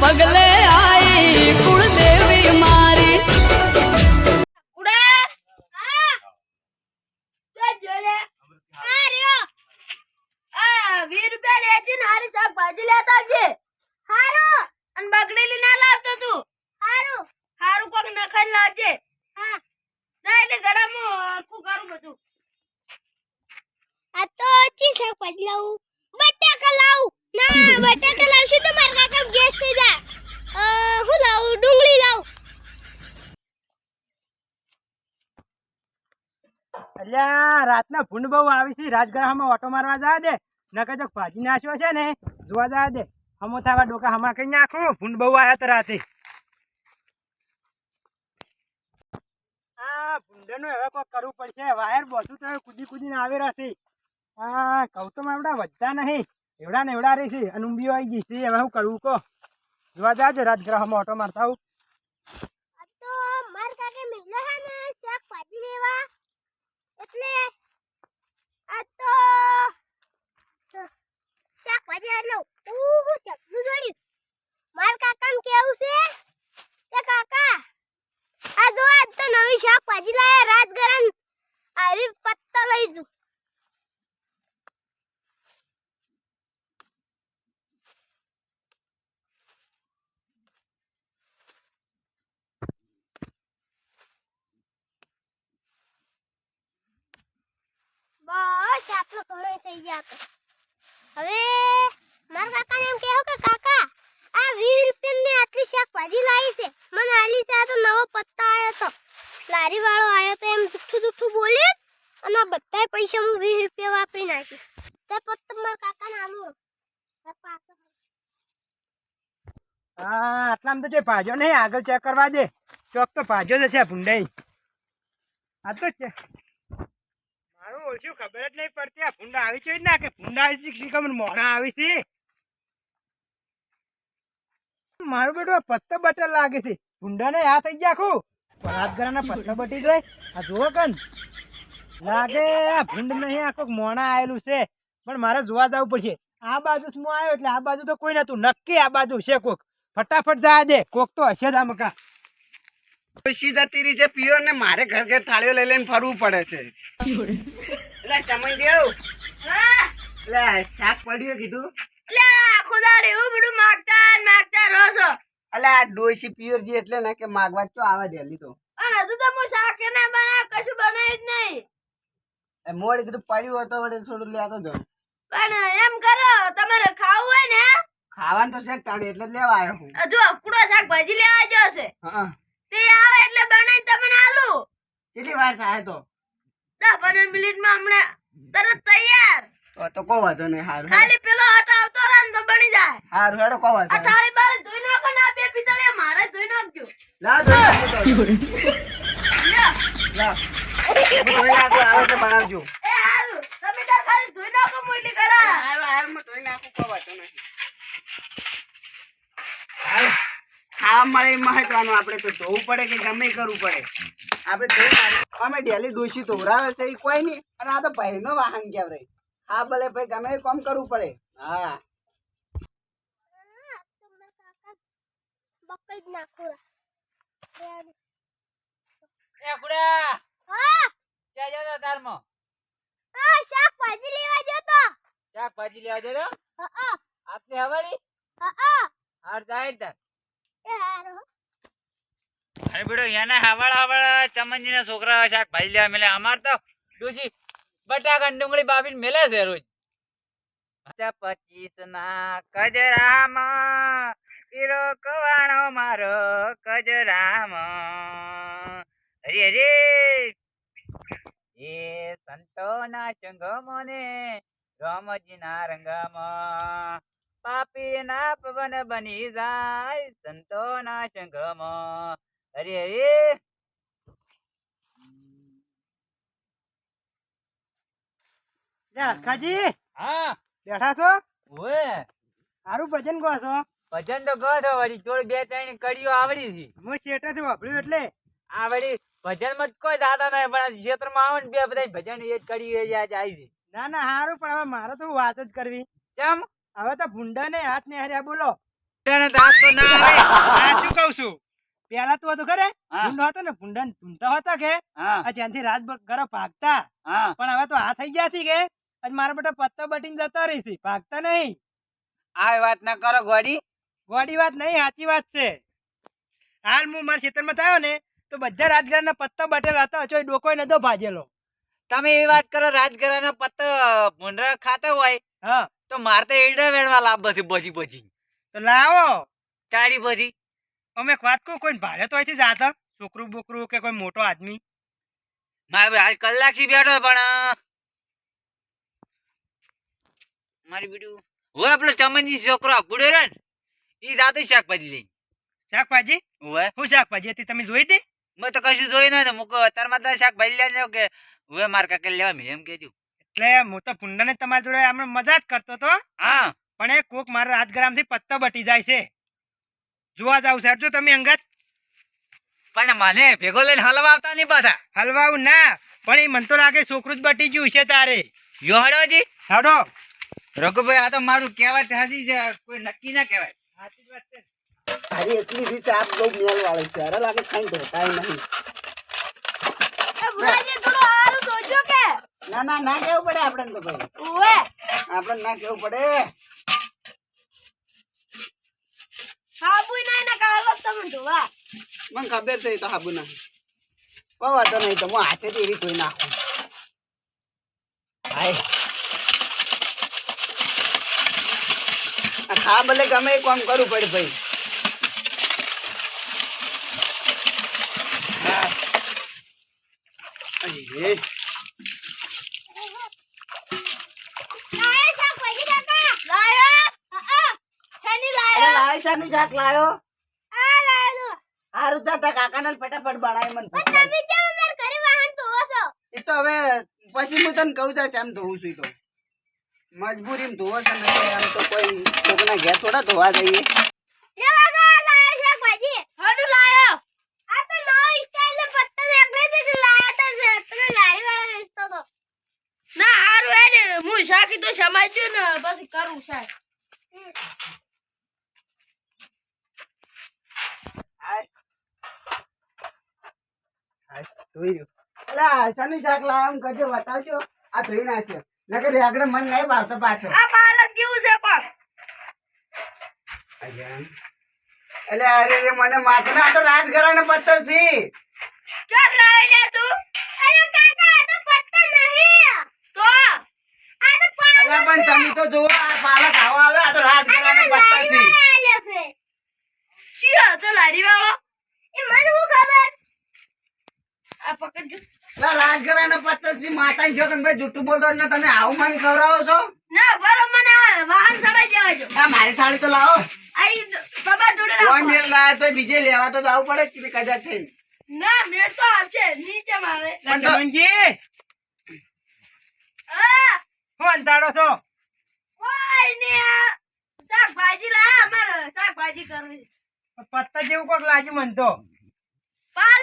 પગલે આઈ કુળદેવી મારી. ઉડા હા. જો જો લે. આ રહ્યો. આ 20 રૂપિયા લેજે ને હારી શાકભાજી લેતા આવજે. હારું. અને બગડેલી ના લાવતો તું. હારું. હારું કોક નખાઈને લાવજે. હા. ના એટલે ગળામાં હરખું કરું બધું. આ તો શાકભાજી લાવું. બટાકા લાવું. ના બટાકા લાવશું તો મારા કાકા ગેસ થઈ જાય અ, હું લાવું ડુંગળી લાવું અલ્યા રાતના ભૂંડ બહુ આવી છે રાજગરામાં ઓટો મારવા જા દે, નકર જો ભાજી નાખ્યો છે ને, જોવા જા દે. હમો થાવા ડોકા હમા કઈ નાખો, ભૂંડ બહુ આવ્યા તો રાતે આ ભૂંડનું હવે કોઈ કરવું પડશે, વાયર બધું તો કૂદી કૂદીને આવી રહેશે. હા કહું તો મારા વધતા નહીં, એવડા ને એવડા રહી છે અને ઊંબીઓ છે, હવે હું કરવું કહો? જોવા જાજો રાજગૃહમાં ઓટો મારતા આવું. લેવા? એટલે આ તો શાકભાજી એટલે ઉહ શબ્દું જોડ્યું મારા કાકાને કેવું છે? કે કાકા, આ જો આજ તો નવી શાકભાજી લાયા રાજગરમ આરી પત્તા લઈ જુ બસ આટલો સમય કાકા, આ વીસ રૂપિયાની આટલી શાકભાજી લાવી છે. મને તો નવો પત્તા આવ્યો તો. લારી વાળો આવ્યો તો એમ જુઠ્ઠું જુઠ્ઠું બોલે અને બધા પૈસા વીસ રૂપિયા વાપરી નાખી. પત્તા મારા કાકાને આલું. હા, આટલામાં તો જે ભાજો નહીં આગળ ચેક કરવા દે, ચોક તો ભાજો જ છે ભૂંડાઈ. આ તો છે. જ આ ના મારું બેટું પત્તો બટર લાગે છે. ભૂંડાને આ થઈ ગયા આખું રાજગરાના પત્તો બટી જાય આ જુઓ કન. લાગે આ ભૂંડ નહીં આખું મોણા આવેલું છે. પણ મારે જોવા જવું પડશે. આ બાજુ હું આવ્યો એટલે આ બાજુ તો કોઈ નતું. નક્કી આ બાજુ છે કોક. ફટાફટ જા દે. કોક તો હશે જ ડોશી તીરી છે પીઓ ને મારે ઘર ઘર થાળીઓ લઈ લઈને ફરવું પડે છે. એટલે ચમઈ દેવ હા એટલે શાક પડ્યું કીધું? એટલે આખો દાડ એવું બધું માગતા માગતા રહો છો. એટલે આ ડોશી પિયોરજી એટલે ને કે માગવા ચો આવે ડેલી તો. હજુ તો હું શાક ના બનાવ કશું બનાવ્યું જ નહીં. એ મોડે કીધું પડ્યું હોય તો વળી થોડું લેતો જાઉં. પણ એમ કરો તમારે ખાવું હોય ને. ખાવાનું તો છે તાળી એટલે જ લેવા આવ્યો હું. હજુ અકડો શાકભાજી લેવા ગયો છે. હા. તે આવે એટલે બનાવીને તમને આલું કેટલી વાર થાય તો? દસ પંદર મિનિટમાં હમણાં તરત તૈયાર. તો તો કો વાંધો નહીં હારું ખાલી પેલો હટાવતો રહે ને તો બની જાય. હારું હેડો કો વાંધો આ થાળી બાર ધોઈ નાખો ના બે પિતળે મારે ધોઈ નાખજો. ના ધોઈ નાખો તો. લ્યો. ધોઈ નાખો આવે તો બનાવજો એ હારું તમે તાર ખાલી ધોઈ નાખો મોઈલી કડા હારું હારું હું ધોઈ નાખું કો વાંધો નહીં હારું. ખાવા મળે એ મહત્વનું આપણે તો ધોવું પડે કે ગમે કરવું પડે. આપણે અમે ડેલી ડોશી ધોવરાવે છે એ કોઈ નહીં અને આ તો ભાઈનો વાહન કહેવાય હા ભલે ભાઈ ગમે કામ કરવું પડે. હા. શાકભાજી લેવા જતો શાકભાજી લેવા જતો હા આટલી હા હાર જાય અરે બેડો એને હવાળ હવાળ ચમનજી ના છોકરા ભાઈ લેવા મેલે અમાર તો ડોસી બટાકા ડુંગળી બાફીને મેલે છે રોજ. પચીસ ના કજરામાં પીરો કવાણો મારો કજરામાં. અરે અરે એ સંતો ના ચંગો મને રામજી ના રંગમાં. પાપી ના પવન બની જાય સંતો ના સંગમાં. હરે હરે. ખાજી હા. બેઠા છો? ઓએ. સારું ભજન ગો છો? ભજન તો ગયો વળી જોડે બે ત્રણ કડીઓ આવડી છે. હું શેઠેથી વાપર્યું એટલે? આ વળી ભજનમાં કોઈ દાદા નહીં પણ ક્ષેત્રમાં આવે ને બે બધા ભજન એ જ કડી એ જ આવી છે. ના ના સારું પણ હવે મારે તો વાત જ કરવી. ચમ? હવે તો ભૂંડા ને હાથ ને હાર્યા બોલો તો ના છું? પેલા તું હતું ખરે ભૂંડો હતો ને ભૂંડા ધૂમતા હતા કે? જ્યાંથી રાત ગરો ભાગતા. પણ હવે તો આ થઈ ગયા કે? આજ મારા બેટા પત્તો બટીને જતો રહીશી ભાગતા નહીં. આ વાત ના કરો ગોડી. ગોડી વાત નહીં સાચી વાત છે. હાલ હું મારા ખેતરમાં થયો ને તો બધા રાજગરના પત્તો બટેલા હતા હજુ ડોકો નતો ભાજેલો. તમે એવી વાત કરો રાજગરાના પત્તો ભૂંડરા ખાતા હોય. હા. તો મારે તો એડે વેણવા લાભ બધી બજી બજી. તો લાવો. ટાળી બધી અમે વાત કહું કોઈ ભાડે તો અહીંથી જાતા છોકરું બોકરું કે કોઈ મોટો આદમી. મારે હાલ કલાકથી બેઠો પણ મારી બીડું હોય આપણે ચમનજી છોકરો ગુડે રે ને એ જાતે શાકભાજી લઈ શાકભાજી? હોય શું શાકભાજી હતી? તમે જોઈ હતી? મેં તો કશું જોઈ ને મૂકો અત્યારમાં શાકભાજી લઈને કે હવે મારે કાકા લેવા મેં એમ કીધું એટલે હું તો પુંડાને તમારી જોડે આમ મજા જ કરતો તો હા. પણ એ કોક મારા રાજગ્રામથી પત્તો બટી જાય છે. જોવા જાવ સાહેબ જો તમે અંગત. પણ મને ભેગો લઈને હલવા આવતા નહીં પાછા. હલવાવું ના પણ એ મને તો લાગે છોકરું જ બટી ગયું છે તારે. યોહડોજી હાડો રઘુભાઈ આ તો મારું કહેવાય હાજી છે કોઈ નક્કી ના કહેવાય. અરે એટલી રીતે આપ બહુ મેલ વાળી છે. અરે લાગે ખાઈ ઢોકાય નહીં. એ થોડું હારું જોજો કે. ના ના ના કેવું પડે આપણે તો ભાઈ. ઓવે આપણે ના કેવું પડે. સાબુ ના ને કાલો તમે ધોવા મને ખબર છે તો હાબુ ના. કોઈ વાતો નહીં તો હું હાથે એવી ધોઈ નાખું. હાય. ખા ભલે ગમે કોમ કરવું પડે ભાઈ. હા. અરે, લાયો શાકભાજી કાકા લાયો હા છેની અરે શાનું શાક લાયો? આ લાયો હારું તો કાકા કાકાને ફટાફટ બનાય મને. ભૂખ પણ લાગી. તમે કેમ અમાર ઘરે વાહન ધોવો છો એ તો હવે પછી હું તને કહું છું આમ ધોવું છું તો. મજબૂરી ધોવો છે ને આમ તો કોઈ કોકના ઘેર થોડા ધોવા જઈએ. લે કાકા આ લાયો શાકભાજી. આ તો નવો સ્ટાઈલ નો ના હારું હે મુ હું શાકી તો સમજ્યું ને પછી કરું શાક. ધોઈ રહ્યો એટલે આ શાક લાવ્યા એમ કરજો બતાવજો. આ ધોઈ નાખશે. નકર આગળ મન નહીં પાછો પાછો. આ પાલક જેવું છે પણ? એટલે અરે રે મને માથે ના તો રાજઘરાનો પથ્થર છે લાવી લે તું? અરે કાકા આ તો પત્તા નહીં. તો? આ તો પણ તમે તો જુઓ આ પાલક આવો આવે આ તો રાજઘરાનો પથ્થર છે આલ્યો છે કયો હતો લારી વાળો એ મને શું ખબર આ પકડજો પથ્થર છે માતાની છોકરી જૂઠું બોલતો ને તમે આવું મન ખવડાવો છો? ના બરો મને આ વાહન ચડાઈ જવાજો આ મારી સાડી તો લાવો. આઈ તમાર જોડે રાખો મેળ લાવે તો બીજે લેવા તો આવું પડે કે કદાચ થઈને. ના મેળ તો આવશે નીચેમાં આવે. પણ તો- ચમનજી હા. શું અંતાડો છો? કોઈ ને આ શાકભાજી લાયા અમાર શાકભાજી કરવી. પત્તા જેવું કોક લાગ્યું મને તો.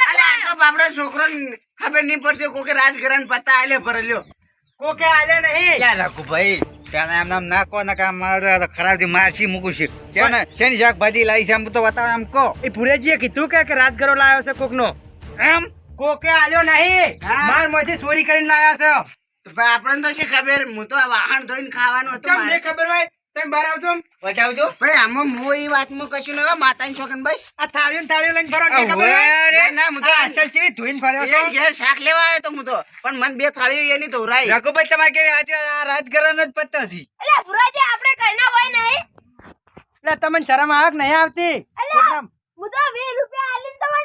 આ લાયો તો બાપડા છોકરાને ખબર નહીં પડતી કોકે રાજઘરાને પત્તા આલે ભરેલ્યો કોકે આલે નહીં? યાર ભાઈ? ત્યાં એમ નામ ના કહો ને કે મારે ખરાબ મારસી મૂકું છે. શેને શેની શાકભાજી લાવી છે એમ તો બતાવો એમ કહો. એ ભુરેજીએ કીધું કે કે રાજગરો લાવ્યો છે કોકનો. એમ? કોકે આલ્યો નહીં? માર મોથી ચોરી કરીને લાવ્યો છે. આપણને તો છે ખબર? હું તો વાહન ધોઈને ખાવાનું હતું કેમ ખબર હોય? તમે બહાર આવજો બતાવજો ભાઈ આમાં હું એ વાતમાં કશું ન માતાની છોકરી બસ. આ થાળીઓ થાળીઓ લઈને ફરો નહીં ખબર હોય? ના, ના, હું તો અસલ ચીવી ધોઈને ફર્યો છો. ઘેર શાક લેવા આવ્યો તો હું તો. પણ મને બે થાળીઓ એની ધોરાઈ રઘુભાઈ તમારે કેવી હાથી આ રાજગરાના જ પત્તા છે. એટલે ભુરાજી આપણે કઈના હોય નહીં એટલે તમને શરમ આવે કે નહીં આવતી? હું તો વીસ રૂપિયા આલીને તમને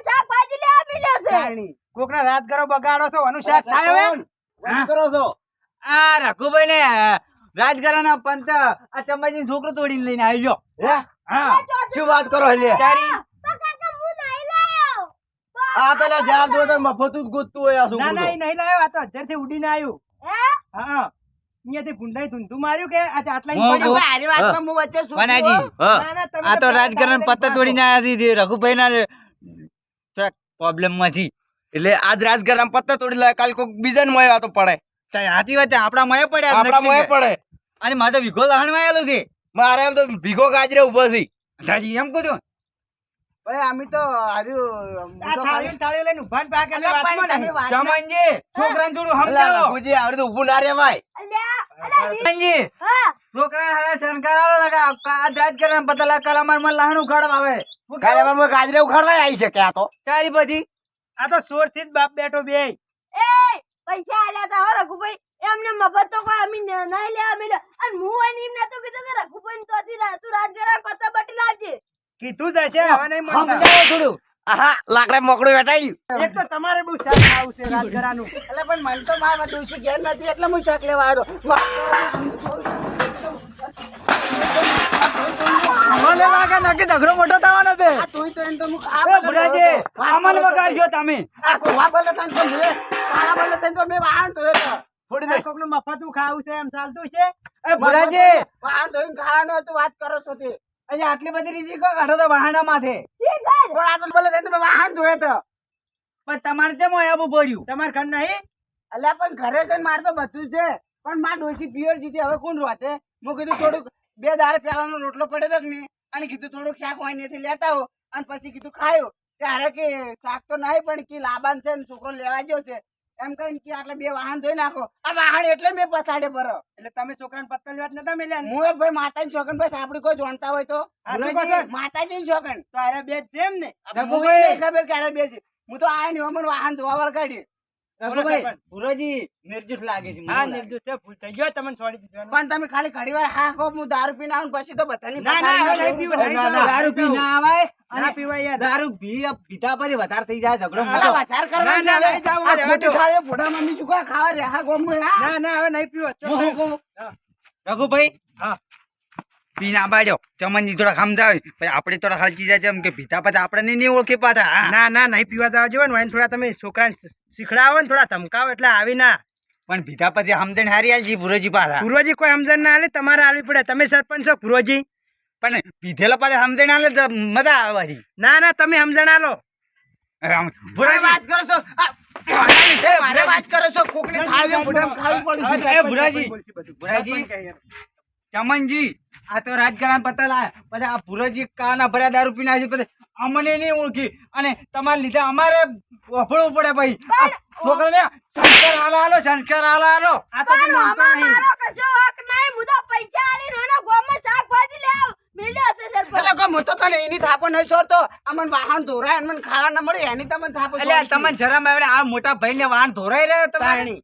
છે. કોકના રાજગરો બગાડો છો શાક થાય હવે? છો? આ રઘુભાઈ ને રાજગરાના પંત આ ચંબાજી છોકરો તોડીને લઈને આવ્યો હા? શું વાત કરો હું આ પેલા જાર જો તો મફત જ ગોતતું હોય આ ના ના નહીં લાવ્યો આ તો અત્યારથી ઉડીને આવ્યું. હા? અહીંયાથી ભૂંડાઈ ધૂંધું માર્યું કે આ આટલા પડ્યું હો. આરી વાતમાં હું. વચ્ચે શું વનાજી ના, ના, તમે આ તો પેલા પત્તા તોડીને આવ્યા છે રઘુભાઈ ના પ્રોબ્લેમમાં છે એટલે આજ રાજગરામ પત્તા તોડી લાય કાલ કોઈક બીજાને મળ્યા તો પડે. સાચી વાત છે આપણા મય પડે આપડા નક્કી પડે. અને મારે તો વિઘો લહાણમાં આવેલો છે. મારે એમ તો ભીગો ગાજરે ઊભો છે. દાદાજી એમ કહો છું. ભાઈ અમે તો હાર્યું હું આ તો થાળી થાળી લઈને પાક એટલે વાત છોકરાને થોડું સમજાવો. આવડે તો ઊભું ના હા. છોકરાને હારે શણગાર આલો લગા. આ કરે પતા કલામારમાં લહાણું આવે. ગાજરે ઉખાડવા આવી શકે આ તો. તારી પછી? આ તો સોરથી જ બાપ બેઠો બે પૈસા આલ્યા તા હો રઘુભાઈ. એમને મફત તો કોઈ અમે નહીં લેવા મળ્યો અને હું અને એમને તો કીધું કે રઘુભાઈ તો હતી તું રાજગરા પત્તા બટી લાવજે. કીધું જ હશે હવે નહીં. સમજાવો થોડું. આહા લાકડે મોકળું વેટાડ્યું એક તો તમારે બહુ શાક ખાવું છે રાજગરાનું. એટલે પણ મને તો મારા ડોશી ઘેર નથી એટલે હું શાક લેવા આવ્યો. મને લાગે નક્કી ઝઘડો મોટો થવાનો છે? તું તો એમ તો હું એ ખાવા ભુરાજી અમલ બગાડજો તમે. આ કોવા બોલે મેં તારા બોલે તને તો મેં વાહન ધોયો તો આ કોકનું મફતું ખાવું છે એમ ચાલતું છે? એ ભુરાજી વાહન ધોઈને ખાવાનું હતું વાત કરો છો તે. અહીંયા આટલી બધી રીજી કો કાઢો તો વાહણા માથે પણ આ તો બોલે તને વાહન ધોયો તો. પણ તમારે કેમ આવું પડ્યું તમારે ઘર નહીં? અલ્યા પણ ઘરે છે મારે તો બધું છે. પણ માર ડોસી પિયર જીતી હવે કોણ રોતે? હું કીધું થોડુંક બે દાળ પેલાનો રોટલો પડ્યો તો ને અને કીધું થોડુંક શાક હોય નથી લેતા આવો. અને પછી કીધું ખાયો. ત્યારે કે શાક તો નહીં પણ કે લાબાન છે ને છોકરો લેવા ગયો છે. એમ કહીને કે આટલે બે વાહન ધોઈ નાખો. આ વાહન એટલે મેં પસાડે બરો એટલે તમે છોકરાને પત્તલ વાત નતા મેલ્યા? હું ભાઈ માતાની છોકન ભાઈ આપડી કોઈ જાણતા હોય તો. માતાજી છોકન તો અરે બે જેમ છે એમ ને ખબર ક્યારે બે છે હું તો આયા ને મને વાહન ધોવા વળગાડી રઘુભાઈ પણ તમે ખાલી ઘડી વાર હા કહો હું દારૂ પીને આવું પછી તો ના, દારૂ પીધા પછી વધારે થઈ જાય ઝઘડો વધારે. થાળીઓ ભૂંડા મમ્મી શું ખાવા રહ્યા ગોમ? ના ના હવે નહીં પીવો. રઘુભાઈ હા. પી ના બાજો ચમનજી થોડા સમજાવે. પછી આપણે થોડા ખાલી જાય છે એમ કે પીધા પછી આપણે નહીં ઓળખી પાતા. ના ના નહીં પીવા જવા જેવો ને થોડા તમે છોકરા શીખડાવો ને થોડા ધમકાવો એટલે આવી ના. પણ ભીતા પછી સમજણ હારી આલજી ભુરોજી પાછા. પૂર્વજી કોઈ સમજણ ના આવે તમારે આવી પડે. તમે સરપંચ છો પૂર્વજી પણ પીધેલા પાછા સમજણ આલે તો મજા આવે ના ના તમે સમજણ ભુરાજી. વાત કરો છો. વાત કરો છો. કોકની ખાવી પડે છે. એ ભુરાજી. ભુરાજી. ચમનજી આ તો રાજકારણ પતલા પછી આ ભુરાજી કાના ભર્યા દારૂ પીને આવી પછી અમને નહીં ઓળખી. અને તમારે લીધે અમારે વફળવું પડે ભાઈ. છોકરાને સંસ્કાર હાલો હાલો સંસ્કાર હાલો હાલો. આ તો. મારો કશો હક નહીં. પૈસા એનો ગોમાં શાકભાજી લેવ મિલ્યો હશે સરપંચ એટલે કોઈ હું તને એની થાપો નહીં છોડતો. અમને વાહન ધોરાય અને મને ખાવા ન મળે. એની તમને થાપો એટલે. તમને શરમ આવે આ મોટા ભાઈ ને વાહન ધોરાઈ રહ્યો તમારી? તારણી.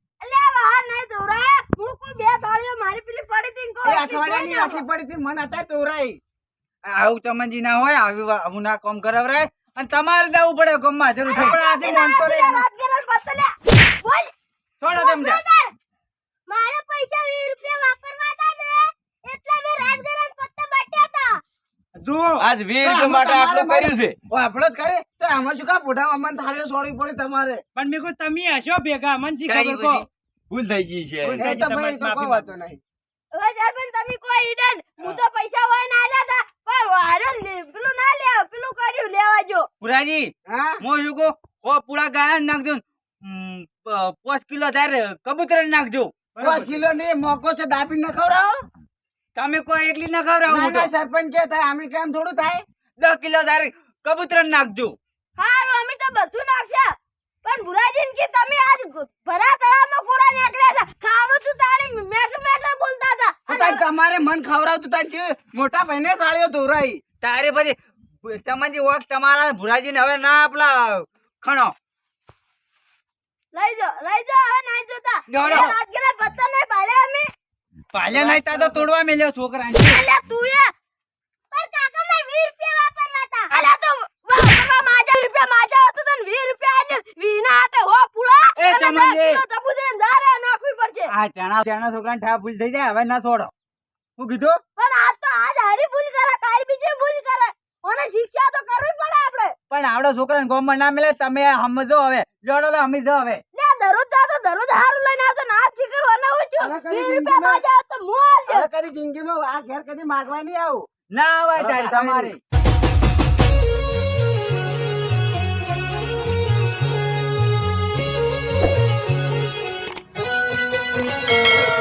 વાહન નહીં દોરાય હું બે થાળીઓ મારી પેલી પડી હતી ને અઠવાડિયાની આખી પડી હતી મને અત્યારે ધોરાય આવું ચમનજી ના હોય આવી આવું ના કામ કરાવરાય. અને તમારે જવું પડે ગામમાં જરૂર થઈ પણ આજે માનતો નહીં. રાજગરા બોલ. છોડો તેમ જા. મારા પૈસા વીસ રૂપિયા વાપરવા હતા ને એટલે મેં રાજગરાન પત્તા બાટ્યા હતા. જુઓ આજ વીર રૂપિયા માટે આટલું કર્યું છે. ઓ આપણો જ કરે તો આમાં શું કા પોઢા અમને થાળીઓ છોડવી પડે તમારે. પણ મેં કહ્યું તમે હશો ભેગા મન શી તારી ખબર કહો. બધી. ભૂલ થઈ ગઈ છે. તમે કોઈ ઈડન. હું. તો પૈસા હોય ના આલ્યા પણ હારે પેલું ના લે પેલું કર્યું લેવા જો. પુરાજી હા? હું શું કહું? ઓ પૂળા ગાય નાખજો પાંચ કિલો તારે કબૂતર નાખજો. પાંચ કિલો ને મોકો છે દાબી ન ખવડાવો તમે કોઈ એકલી ના ખવડાવો ના સરપંચ કે થાય અમે કેમ થોડું થાય. દસ કિલો તારે કબૂતર નાખજો. હારું અમે તો બધું નાખ્યા પણ ભુરાજીને કે તમે આજ ભરા તળામાં કોરા નીકળ્યા હતા? ખાવું છું તારી મેઠું મેઠું બોલતા હતા? તો તાર તમારે મન ખવડાવતું તાર કે મોટા ભાઈને તાળીઓ ધોરાઈ તારે પછી તમારી વખત તમારા ભુરાજીને હવે ના આપલા ખણો. લઈ જો લઈ જો હવે નહીં જોતા. રાજગીરા પત્તા નહીં ભાલે અમે. પાલ્યા નહીં તા તો તોડવા મેલ્યો છોકરા અલ્યા તું એ. પણ કાકા મારે વીસ રૂપિયા વાપરવા હતા. અલ્યા તો વાપરવા માજા રૂપિયા માજા હતો તને વીસ રૂપિયા આલ્યા વીના હાટે હો પુળા એ અને દસ ચમનજી. કિલો તપુદડીને ધારે નાખવી પડશે. આ ચણા ચણા છોકરાને ઠા ભૂલ થઈ જાય હવે ના છોડો. હું કીધું? પણ આજ તો આજ હારી ભૂલ કરે કાલ બીજી ભૂલ કરે. ઓને શિક્ષા તો કરવી પડે આપણે. પણ આવડો છોકરાને ગોમમાં ના મળે તમે સમજો હવે. જોડો તો જો હવે. લે દરરોજ જાતો દરરોજ હારું લઈને આવતો ને શીખર હોને હું છું. હવે કદી વીસ રૂપિયા માજા તો હું કરી જિંદગીમાં આ ઘેર કદી માગવા નહીં આવું. ના આવે તમારી. તમારે. Thank you.